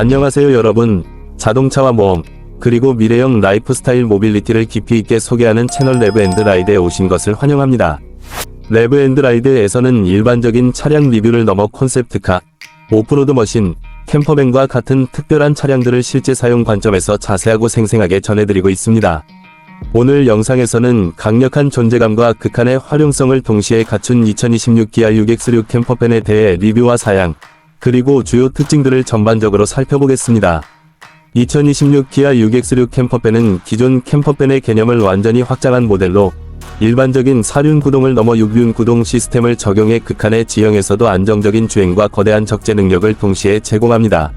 안녕하세요 여러분. 자동차와 모험, 그리고 미래형 라이프스타일 모빌리티를 깊이 있게 소개하는 채널 레브앤드라이드에 오신 것을 환영합니다. 레브앤드라이드에서는 일반적인 차량 리뷰를 넘어 콘셉트카, 오프로드 머신, 캠퍼밴과 같은 특별한 차량들을 실제 사용 관점에서 자세하고 생생하게 전해드리고 있습니다. 오늘 영상에서는 강력한 존재감과 극한의 활용성을 동시에 갖춘 2026 기아 6X6 캠퍼밴에 대해 리뷰와 사양, 그리고 주요 특징들을 전반적으로 살펴보겠습니다. 2026 기아 6X6 캠퍼밴은 기존 캠퍼밴의 개념을 완전히 확장한 모델로 일반적인 사륜 구동을 넘어 육륜 구동 시스템을 적용해 극한의 지형에서도 안정적인 주행과 거대한 적재 능력을 동시에 제공합니다.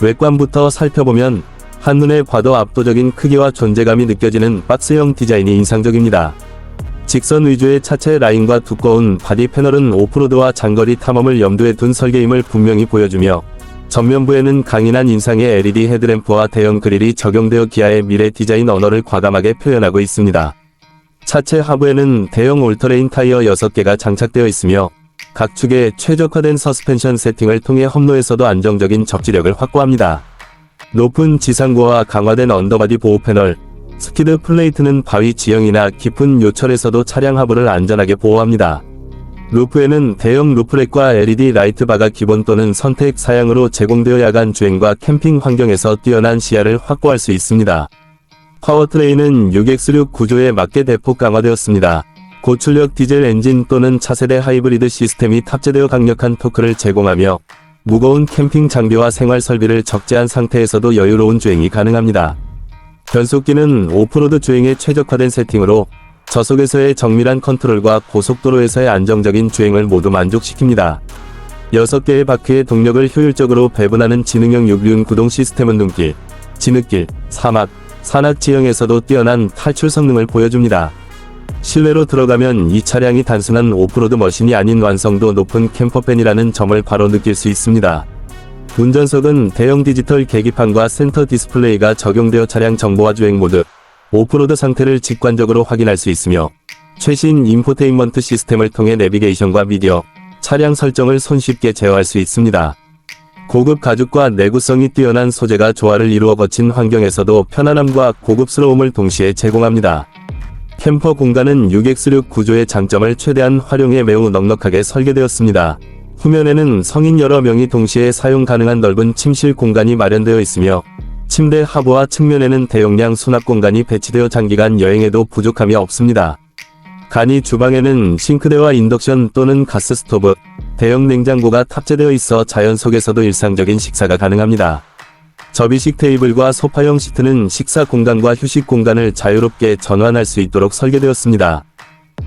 외관부터 살펴보면 한눈에 봐도 압도적인 크기와 존재감이 느껴지는 박스형 디자인이 인상적입니다. 직선 위주의 차체 라인과 두꺼운 바디 패널은 오프로드와 장거리 탐험을 염두에 둔 설계임을 분명히 보여주며 전면부에는 강인한 인상의 LED 헤드램프와 대형 그릴이 적용되어 기아의 미래 디자인 언어를 과감하게 표현하고 있습니다. 차체 하부에는 대형 올터레인 타이어 6개가 장착되어 있으며 각 축에 최적화된 서스펜션 세팅을 통해 험로에서도 안정적인 적지력을 확보합니다. 높은 지상고와 강화된 언더바디 보호 패널, 스키드 플레이트는 바위 지형이나 깊은 요철에서도 차량 하부를 안전하게 보호합니다. 루프에는 대형 루프렉과 LED 라이트 바가 기본 또는 선택 사양으로 제공되어 야간 주행과 캠핑 환경에서 뛰어난 시야를 확보할 수 있습니다. 파워트레인은 6X6 구조에 맞게 대폭 강화되었습니다. 고출력 디젤 엔진 또는 차세대 하이브리드 시스템이 탑재되어 강력한 토크를 제공하며 무거운 캠핑 장비와 생활 설비를 적재한 상태에서도 여유로운 주행이 가능합니다. 변속기는 오프로드 주행에 최적화된 세팅으로 저속에서의 정밀한 컨트롤과 고속도로에서의 안정적인 주행을 모두 만족시킵니다. 6개의 바퀴의 동력을 효율적으로 배분하는 지능형 육륜 구동 시스템은 눈길, 진흙길, 사막, 산악 지형에서도 뛰어난 탈출 성능을 보여줍니다. 실내로 들어가면 이 차량이 단순한 오프로드 머신이 아닌 완성도 높은 캠퍼밴이라는 점을 바로 느낄 수 있습니다. 운전석은 대형 디지털 계기판과 센터 디스플레이가 적용되어 차량 정보와 주행 모드, 오프로드 상태를 직관적으로 확인할 수 있으며 최신 인포테인먼트 시스템을 통해 내비게이션과 미디어, 차량 설정을 손쉽게 제어할 수 있습니다. 고급 가죽과 내구성이 뛰어난 소재가 조화를 이루어 거친 환경에서도 편안함과 고급스러움을 동시에 제공합니다. 캠퍼 공간은 6X6 구조의 장점을 최대한 활용해 매우 넉넉하게 설계되었습니다. 후면에는 성인 여러 명이 동시에 사용 가능한 넓은 침실 공간이 마련되어 있으며 침대 하부와 측면에는 대용량 수납 공간이 배치되어 장기간 여행에도 부족함이 없습니다. 간이 주방에는 싱크대와 인덕션 또는 가스 스토브, 대형 냉장고가 탑재되어 있어 자연 속에서도 일상적인 식사가 가능합니다. 접이식 테이블과 소파형 시트는 식사 공간과 휴식 공간을 자유롭게 전환할 수 있도록 설계되었습니다.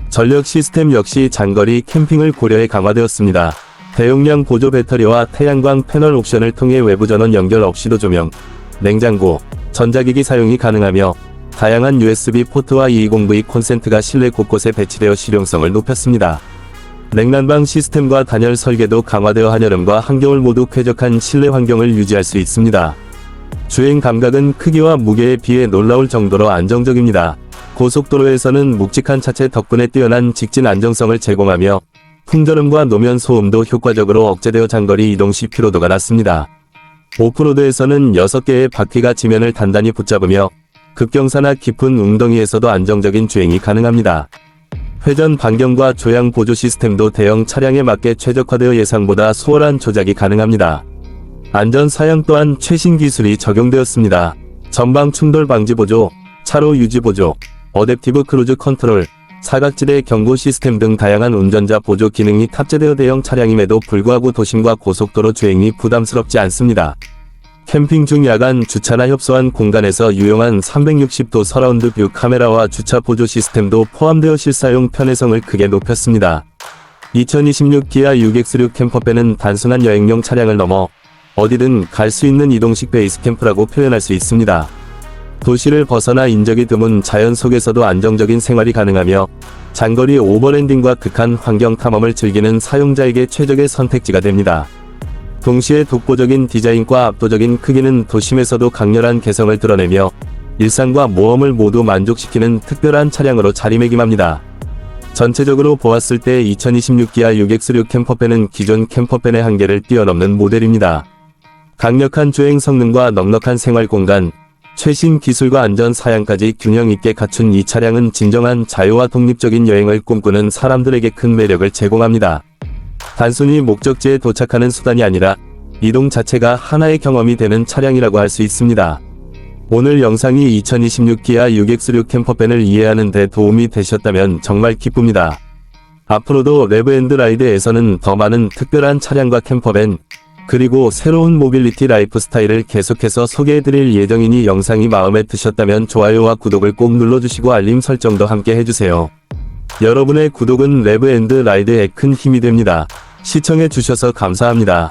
전력 시스템 역시 장거리 캠핑을 고려해 강화되었습니다. 대용량 보조 배터리와 태양광 패널 옵션을 통해 외부 전원 연결 없이도 조명, 냉장고, 전자기기 사용이 가능하며 다양한 USB 포트와 220V 콘센트가 실내 곳곳에 배치되어 실용성을 높였습니다. 냉난방 시스템과 단열 설계도 강화되어 한여름과 한겨울 모두 쾌적한 실내 환경을 유지할 수 있습니다. 주행 감각은 크기와 무게에 비해 놀라울 정도로 안정적입니다. 고속도로에서는 묵직한 차체 덕분에 뛰어난 직진 안정성을 제공하며 풍절음과 노면 소음도 효과적으로 억제되어 장거리 이동 시 피로도가 낮습니다. 오프로드에서는 6개의 바퀴가 지면을 단단히 붙잡으며 급경사나 깊은 웅덩이에서도 안정적인 주행이 가능합니다. 회전 반경과 조향 보조 시스템도 대형 차량에 맞게 최적화되어 예상보다 수월한 조작이 가능합니다. 안전 사양 또한 최신 기술이 적용되었습니다. 전방 충돌 방지 보조, 차로 유지 보조, 어댑티브 크루즈 컨트롤, 사각지대 경고 시스템 등 다양한 운전자 보조 기능이 탑재되어 대형 차량임에도 불구하고 도심과 고속도로 주행이 부담스럽지 않습니다. 캠핑 중 야간 주차나 협소한 공간에서 유용한 360도 서라운드 뷰 카메라와 주차 보조 시스템도 포함되어 실사용 편의성을 크게 높였습니다. 2026 기아 6X6 캠퍼밴은 단순한 여행용 차량을 넘어 어디든 갈 수 있는 이동식 베이스 캠프라고 표현할 수 있습니다. 도시를 벗어나 인적이 드문 자연 속에서도 안정적인 생활이 가능하며 장거리 오버랜딩과 극한 환경 탐험을 즐기는 사용자에게 최적의 선택지가 됩니다. 동시에 독보적인 디자인과 압도적인 크기는 도심에서도 강렬한 개성을 드러내며 일상과 모험을 모두 만족시키는 특별한 차량으로 자리매김합니다. 전체적으로 보았을 때 2026 기아 6X6 캠퍼밴은 기존 캠퍼밴의 한계를 뛰어넘는 모델입니다. 강력한 주행 성능과 넉넉한 생활 공간, 최신 기술과 안전 사양까지 균형 있게 갖춘 이 차량은 진정한 자유와 독립적인 여행을 꿈꾸는 사람들에게 큰 매력을 제공합니다. 단순히 목적지에 도착하는 수단이 아니라 이동 자체가 하나의 경험이 되는 차량이라고 할 수 있습니다. 오늘 영상이 2026 기아 6X6 캠퍼밴을 이해하는 데 도움이 되셨다면 정말 기쁩니다. 앞으로도 레브앤드 라이드에서는 더 많은 특별한 차량과 캠퍼밴, 그리고 새로운 모빌리티 라이프 스타일을 계속해서 소개해드릴 예정이니 영상이 마음에 드셨다면 좋아요와 구독을 꼭 눌러주시고 알림 설정도 함께 해주세요. 여러분의 구독은 레브앤드 라이드에 큰 힘이 됩니다. 시청해주셔서 감사합니다.